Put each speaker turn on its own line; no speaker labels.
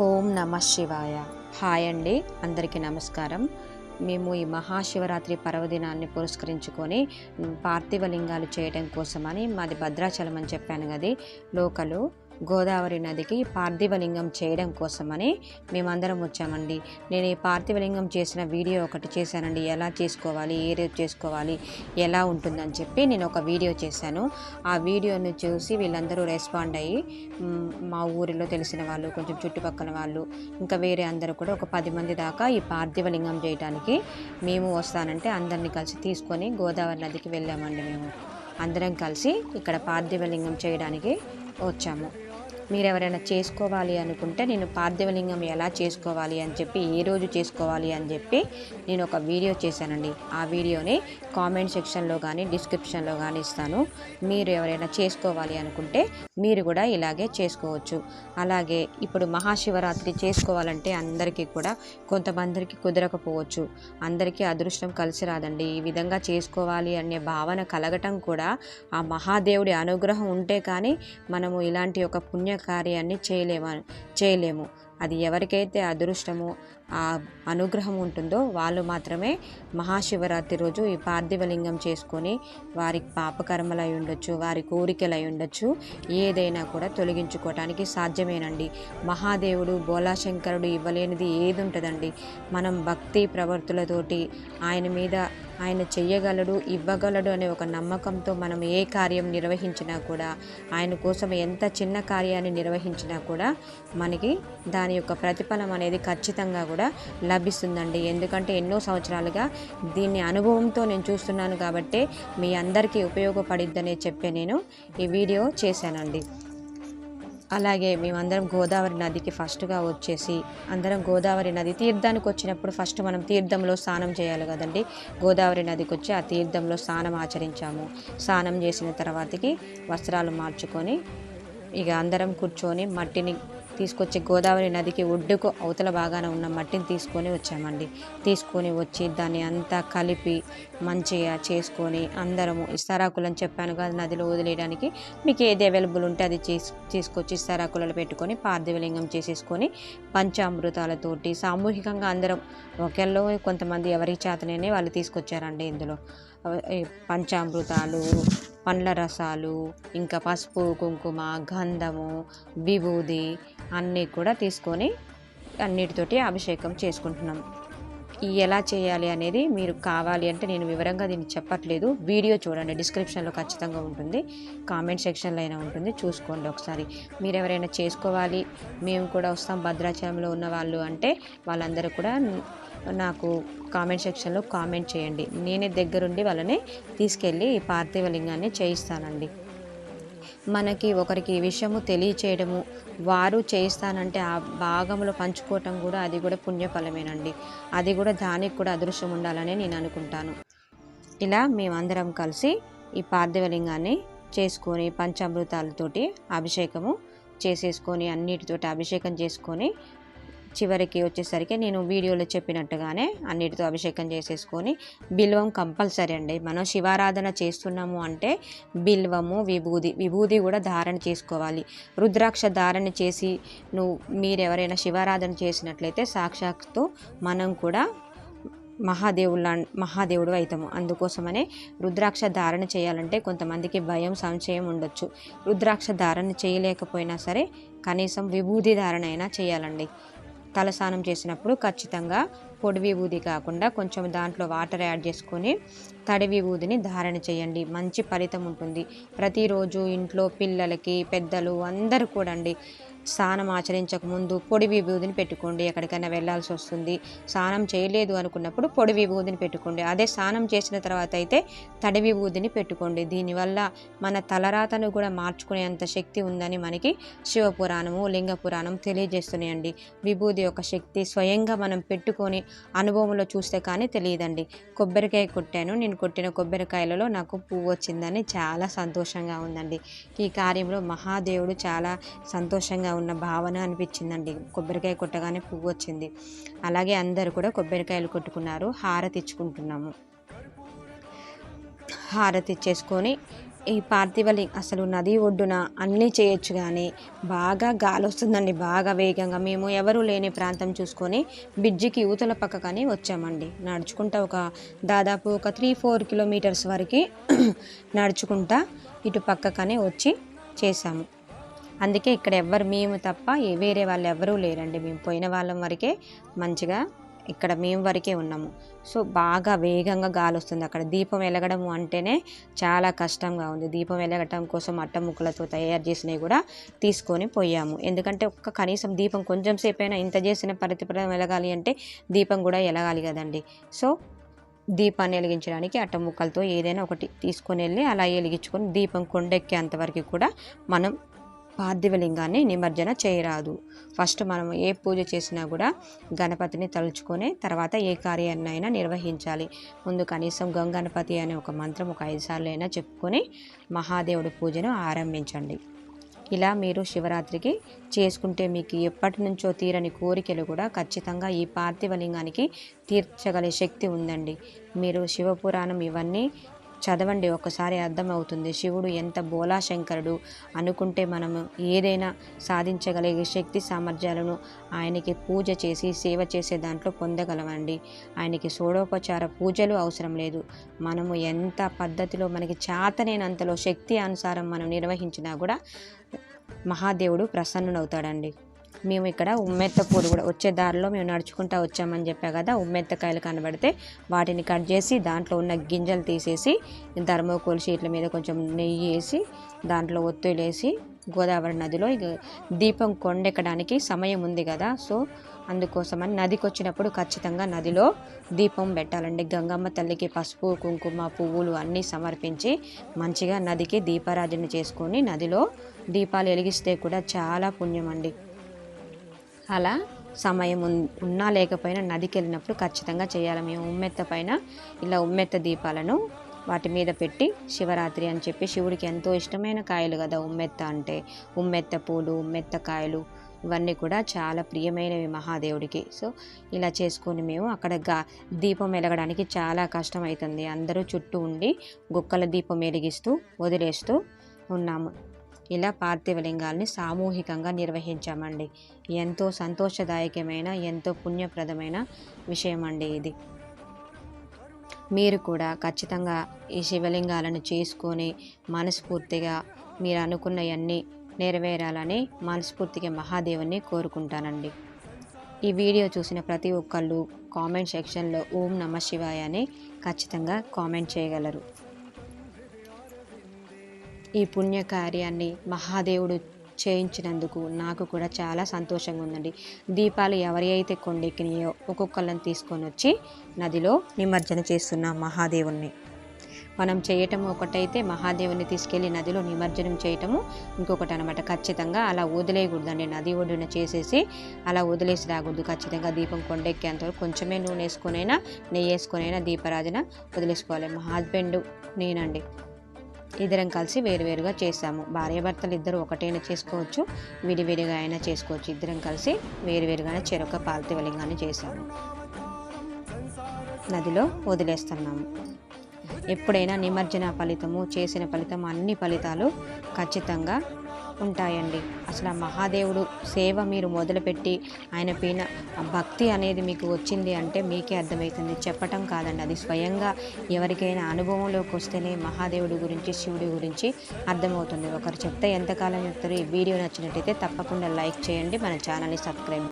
ఓం నమ శివాయ. హాయ్ అండి అందరికీ నమస్కారం. మేము ఈ మహాశివరాత్రి పర్వదినాన్ని పురస్కరించుకొని పార్థివ లింగాలు చేయడం కోసమని మాది భద్రాచలం అని చెప్పాను కదా లోకలు గోదావరి నదికి పార్థివ లింగం చేయడం కోసమని మేమందరం వచ్చామండి. నేను ఈ పార్థివలింగం చేసిన వీడియో ఒకటి చేశానండి. ఎలా చేసుకోవాలి ఏ రేపు చేసుకోవాలి ఎలా ఉంటుందని చెప్పి నేను ఒక వీడియో చేశాను. ఆ వీడియోని చూసి వీళ్ళందరూ రెస్పాండ్ అయ్యి మా ఊరిలో తెలిసిన వాళ్ళు కొంచెం చుట్టుపక్కల వాళ్ళు ఇంకా వేరే అందరూ కూడా ఒక పది మంది దాకా ఈ పార్థివలింగం చేయడానికి మేము వస్తానంటే అందరిని కలిసి తీసుకొని గోదావరి నదికి వెళ్ళామండి మేము. అందరం కలిసి ఇక్కడ పార్థివలింగం చేయడానికి వచ్చాము. మీరు ఎవరైనా చేసుకోవాలి అనుకుంటే నేను పార్థివలింగం ఎలా చేసుకోవాలి అని చెప్పి ఏ రోజు చేసుకోవాలి అని చెప్పి నేను ఒక వీడియో చేశానండి. ఆ వీడియోని కామెంట్ సెక్షన్లో కానీ డిస్క్రిప్షన్లో కానీ ఇస్తాను. మీరు ఎవరైనా చేసుకోవాలి అనుకుంటే మీరు కూడా ఇలాగే చేసుకోవచ్చు. అలాగే ఇప్పుడు మహాశివరాత్రి చేసుకోవాలంటే అందరికీ కూడా కొంతమందికి కుదరకపోవచ్చు. అందరికీ అదృష్టం కలిసి రాదండి. ఈ విధంగా చేసుకోవాలి అనే భావన కలగటం కూడా ఆ మహాదేవుడి అనుగ్రహం ఉంటే కానీ మనము ఇలాంటి ఒక పుణ్య కార్యాన్ని చేయలేము చేయలేము. అది ఎవరికైతే అదృష్టము ఆ అనుగ్రహం ఉంటుందో వాళ్ళు మాత్రమే మహాశివరాత్రి రోజు ఈ పార్థివలింగం చేసుకొని వారి పాపకర్మలు అయి ఉండొచ్చు వారి కోరికలు అయి ఉండొచ్చు ఏదైనా కూడా తొలగించుకోవటానికి సాధ్యమేనండి. మహాదేవుడు బోలాశంకరుడు ఇవ్వలేనిది ఏది ఉంటుందండి మనం భక్తి ప్రవర్తులతోటి ఆయన మీద ఆయన చెయ్యగలడు ఇవ్వగలడు అనే ఒక నమ్మకంతో మనం ఏ కార్యం నిర్వహించినా కూడా ఆయన కోసం ఎంత చిన్న కార్యాన్ని నిర్వహించినా కూడా మనకి దాని యొక్క ప్రతిఫలం అనేది ఖచ్చితంగా కూడా లభిస్తుందండి. ఎందుకంటే ఎన్నో సంవత్సరాలుగా దీన్ని అనుభవంతో నేను చూస్తున్నాను కాబట్టి మీ అందరికీ ఉపయోగపడిద్దనే చెప్పే నేను ఈ వీడియో చేశానండి. అలాగే మేమందరం గోదావరి నదికి ఫస్ట్గా వచ్చేసి అందరం గోదావరి నది తీర్థానికి వచ్చినప్పుడు ఫస్ట్ మనం తీర్థంలో స్నానం చేయాలి కదండి. గోదావరి నదికి వచ్చి ఆ తీర్థంలో స్నానం ఆచరించాము. స్నానం చేసిన తర్వాతకి వస్త్రాలు మార్చుకొని ఇక అందరం కూర్చొని మట్టిని తీసుకొచ్చి గోదావరి నదికి ఒడ్డుకు అవతల భాగాన ఉన్న మట్టిని తీసుకొని వచ్చామండి. తీసుకొని వచ్చి దాన్ని అంతా కలిపి మంచిగా చేసుకొని అందరము ఇస్తారాకులని చెప్పాను కదా నదిలో వదిలేయడానికి. మీకు ఏది అవైలబుల్ ఉంటే అది చేసి తీసుకొచ్చి ఇస్తారాకులలో పెట్టుకొని పార్థివలింగం చేసేసుకొని పంచామృతాలతోటి సామూహికంగా అందరం ఒకళ్ళు కొంతమంది ఎవరి చేతనే వాళ్ళు తీసుకొచ్చారండి ఇందులో. పంచామృతాలు పండ్ల రసాలు ఇంకా పసుపు కుంకుమ గంధము విభూది అన్నీ కూడా తీసుకొని అన్నిటితోటి అభిషేకం చేసుకుంటున్నాం. ఈ ఎలా చేయాలి అనేది మీరు కావాలి అంటే నేను వివరంగా దీన్ని చెప్పట్లేదు. వీడియో చూడండి డిస్క్రిప్షన్లో ఖచ్చితంగా ఉంటుంది. కామెంట్ సెక్షన్లో అయినా ఉంటుంది. చూసుకోండి ఒకసారి. మీరు ఎవరైనా చేసుకోవాలి మేము కూడా వస్తాం భద్రాచలంలో ఉన్న వాళ్ళు అంటే వాళ్ళందరూ కూడా నాకు కామెంట్ సెక్షన్లో కామెంట్ చేయండి. నేనే దగ్గరుండి వాళ్ళని తీసుకెళ్ళి ఈ పార్థివ లింగాన్ని చేయిస్తానండి. మనకి ఒకరికి ఈ విషయము తెలియచేయడము వారు చేయిస్తానంటే ఆ భాగంలో పంచుకోవటం కూడా అది కూడా పుణ్యఫలమేనండి. అది కూడా దానికి కూడా అదృష్టం ఉండాలని నేను అనుకుంటాను. ఇలా మేమందరం కలిసి ఈ పార్థివలింగాన్ని చేసుకొని పంచామృతాలతోటి అభిషేకము చేసేసుకొని అన్నిటితోటి అభిషేకం చేసుకొని చివరికి వచ్చేసరికి నేను వీడియోలో చెప్పినట్టుగానే అన్నిటితో అభిషేకం చేసేసుకొని బిల్వం కంపల్సరీ అండి. మనం శివారాధన చేస్తున్నాము అంటే బిల్వము విభూది విభూది కూడా ధారణ చేసుకోవాలి. రుద్రాక్ష ధారణ చేసి నువ్వు మీరు ఎవరైనా శివారాధన చేసినట్లయితే సాక్షాత్తు మనం కూడా మహాదేవుళ్ళ మహాదేవుడు అవుతాము అందుకోసమనే రుద్రాక్ష ధారణ చేయాలంటే కొంతమందికి భయం సంశయం ఉండొచ్చు. రుద్రాక్ష ధారణ చేయలేకపోయినా సరే కనీసం విభూది ధారణ అయినా చేయాలండి. తలస్నానం చేసినప్పుడు ఖచ్చితంగా పొడి విభూది కాకుండా కొంచెం దాంట్లో వాటర్ యాడ్ చేసుకొని తడి విభూదిని ధారణ చేయండి. మంచి ఫలితం ఉంటుంది. ప్రతిరోజు ఇంట్లో పిల్లలకి పెద్దలు అందరూ కూడా అండి స్నానం ఆచరించక ముందు పొడి విభూదిని పెట్టుకోండి. ఎక్కడికైనా వెళ్ళాల్సి వస్తుంది. స్నానం చేయలేదు అనుకున్నప్పుడు పొడి విభూదిని పెట్టుకోండి. అదే స్నానం చేసిన తర్వాత అయితే తడి విభూదిని పెట్టుకోండి. దీనివల్ల మన తలరాతను కూడా మార్చుకునేంత శక్తి ఉందని మనకి శివపురాణము లింగ పురాణం తెలియజేస్తున్నాయండి. విభూది యొక్క శక్తి స్వయంగా మనం పెట్టుకొని అనుభవంలో చూస్తే కానీ తెలియదండి. కొబ్బరికాయ కొట్టాను నేను కొట్టిన కొబ్బరికాయలలో నాకు పువ్వు వచ్చిందని చాలా సంతోషంగా ఉందండి. ఈ కార్యంలో మహాదేవుడు చాలా సంతోషంగా ఉన్న భావన అనిపించిందండి. కొబ్బరికాయ కొట్టగానే పువ్వు వచ్చింది. అలాగే అందరూ కూడా కొబ్బరికాయలు కొట్టుకున్నారు. హారతి ఇచ్చుకుంటున్నాము. హారతి ఇచ్చేసుకొని ఈ పార్థివలి అసలు నది ఒడ్డున అన్నీ చేయొచ్చు కానీ బాగా గాలి వస్తుందండి బాగా వేగంగా. మేము ఎవరూ లేని ప్రాంతం చూసుకొని బ్రిడ్జికి పక్క కానీ వచ్చామండి. నడుచుకుంటా ఒక దాదాపు ఒక త్రీ ఫోర్ కిలోమీటర్స్ వరకు నడుచుకుంటా ఇటు పక్కకనే వచ్చి చేసాము అందుకే ఇక్కడ ఎవ్వరు మేము తప్ప వేరే వాళ్ళు ఎవరూ లేరండి. మేము పోయిన వాళ్ళం వరకే మంచిగా ఇక్కడ మేము వరకే ఉన్నాము. సో బాగా వేగంగా గాలి వస్తుంది అక్కడ. దీపం వెలగడం అంటేనే చాలా కష్టంగా ఉంది. దీపం వెలగటం కోసం అట్ట ముక్కలతో తయారు చేసినవి కూడా తీసుకొని పోయాము. ఎందుకంటే ఒక్క కనీసం దీపం కొంచెం సేపు అయినా ఇంత చేసిన ప్రతిఫలం వెలగాలి అంటే దీపం కూడా ఎలగాలి కదండి. సో దీపాన్ని వెలిగించడానికి అట్ట ముక్కలతో ఏదైనా ఒకటి తీసుకొని వెళ్ళి అలా వెలిగించుకొని దీపం కొండెక్కేంతవరకు కూడా మనం పార్థివలింగాన్ని నిమజ్జన చేయరాదు. ఫస్ట్ మనం ఏ పూజ చేసినా కూడా గణపతిని తలుచుకొని తర్వాత ఏ కార్యాన్నైనా నిర్వహించాలి. ముందు కనీసం గంగణపతి అనే ఒక మంత్రం ఒక ఐదు సార్లు అయినా చెప్పుకొని మహాదేవుడి పూజను ఆరంభించండి. ఇలా మీరు శివరాత్రికి చేసుకుంటే మీకు ఎప్పటి నుంచో తీరని కోరికలు కూడా ఖచ్చితంగా ఈ పార్థివలింగానికి తీర్చగల శక్తి ఉందండి. మీరు శివపురాణం ఇవన్నీ చదవండి ఒకసారి అర్థమవుతుంది. శివుడు ఎంత బోలాశంకరుడు అనుకుంటే మనము ఏదైనా సాధించగలిగే శక్తి సామర్థ్యాలను ఆయనకి పూజ చేసి సేవ చేసే దాంట్లో పొందగలమండి. ఆయనకి షోడోపచార పూజలు అవసరం లేదు. మనము ఎంత పద్ధతిలో మనకి చేతనైనంతలో శక్తి అనుసారం మనం నిర్వహించినా కూడా మహాదేవుడు ప్రసన్నుడవుతాడండి. మేము ఇక్కడ ఉమ్మెత్త పూలు కూడా వచ్చే దారిలో మేము నడుచుకుంటా వచ్చామని చెప్పా కదా ఉమ్మెత్తకాయలు కనబడితే వాటిని కట్ చేసి దాంట్లో ఉన్న గింజలు తీసేసి ధర్మకోల్ షీట్ల మీద కొంచెం నెయ్యి వేసి దాంట్లో ఒత్తులు వేసి గోదావరి నదిలో దీపం కొండెక్కడానికి సమయం ఉంది కదా సో అందుకోసమని నదికి వచ్చినప్పుడు ఖచ్చితంగా నదిలో దీపం పెట్టాలండి. గంగమ్మ తల్లికి పసుపు కుంకుమ పువ్వులు అన్నీ సమర్పించి మంచిగా నదికి దీపారాజన చేసుకొని నదిలో దీపాలు వెలిగిస్తే కూడా చాలా పుణ్యం అండి అలా సమయం ఉన్నా లేకపోయినా నదికి వెళ్ళినప్పుడు ఖచ్చితంగా చేయాలి. మేము ఉమ్మెత్త పైన ఇలా ఉమ్మెత్త దీపాలను వాటి మీద పెట్టి శివరాత్రి అని చెప్పి శివుడికి ఎంతో ఇష్టమైన కాయలు కదా ఉమ్మెత్త అంటే. ఉమ్మెత్త పూలు ఉమ్మెత్త కాయలు ఇవన్నీ కూడా చాలా ప్రియమైనవి మహాదేవుడికి. సో ఇలా చేసుకొని మేము అక్కడ గా దీపం వెలగడానికి చాలా కష్టం అవుతుంది. అందరూ చుట్టూ ఉండి గుక్కల దీపం వెలిగిస్తూ వదిలేస్తూ ఉన్నాము. ఇలా పార్థివలింగాల్ని సామూహికంగా నిర్వహించామండి. ఎంతో సంతోషదాయకమైన ఎంతో పుణ్యప్రదమైన విషయం అండి ఇది. మీరు కూడా ఖచ్చితంగా ఈ శివలింగాలను చేసుకొని మనస్ఫూర్తిగా మీరు అనుకున్నవన్నీ నెరవేరాలని మనస్ఫూర్తిగా మహాదేవుని కోరుకుంటానండి. ఈ వీడియో చూసిన ప్రతి ఒక్కళ్ళు కామెంట్ సెక్షన్లో ఓం నమ శివాయ అని ఖచ్చితంగా కామెంట్ చేయగలరు. ఈ పుణ్యకార్యాన్ని మహాదేవుడు చేయించినందుకు నాకు కూడా చాలా సంతోషంగా ఉందండి. దీపాలు ఎవరి అయితే కొండెక్కినాయో ఒక్కొక్కళ్ళని తీసుకొని వచ్చి నదిలో నిమజ్జన చేస్తున్న మహాదేవుణ్ణి. మనం చేయటం ఒకటైతే మహాదేవుని తీసుకెళ్ళి నదిలో నిమజ్జనం చేయటము ఇంకొకటి అనమాట ఖచ్చితంగా అలా వదిలేయకూడదండి. నది ఒడ్డున చేసేసి అలా వదిలేసి రాకూడదు. ఖచ్చితంగా దీపం కొండెక్కేంతవరకు కొంచెమే నూనె వేసుకొనైనా నెయ్యి వేసుకొనైనా దీపారాధన వదిలేసుకోవాలి. మా హస్బెండ్ నేనండి. ఇద్దరం కలిసి వేరువేరుగా చేసాము భార్యాభర్తలు ఇద్దరు ఒకటైనా చేసుకోవచ్చు విడివిడిగా అయినా చేసుకోవచ్చు. ఇద్దరం కలిసి వేరువేరుగానే చెరొక పాల్తివలింగాన్ని చేసాము నదిలో వదిలేస్తున్నాము. ఎప్పుడైనా నిమజ్జన ఫలితము చేసిన ఫలితం అన్ని ఫలితాలు ఖచ్చితంగా ఉంటాయండి. అసలు ఆ మహాదేవుడు సేవ మీరు మొదలుపెట్టి ఆయన పైన భక్తి అనేది మీకు వచ్చింది అంటే మీకే అర్థమవుతుంది. చెప్పటం కాదండి. అది స్వయంగా ఎవరికైనా అనుభవంలోకి వస్తేనే మహాదేవుడి గురించి శివుడి గురించి అర్థమవుతుంది. ఒకరు చెప్తే ఎంతకాలం చెప్తారు ఈ వీడియో నచ్చినట్టయితే తప్పకుండా లైక్ చేయండి. మన ఛానల్ని సబ్స్క్రైబ్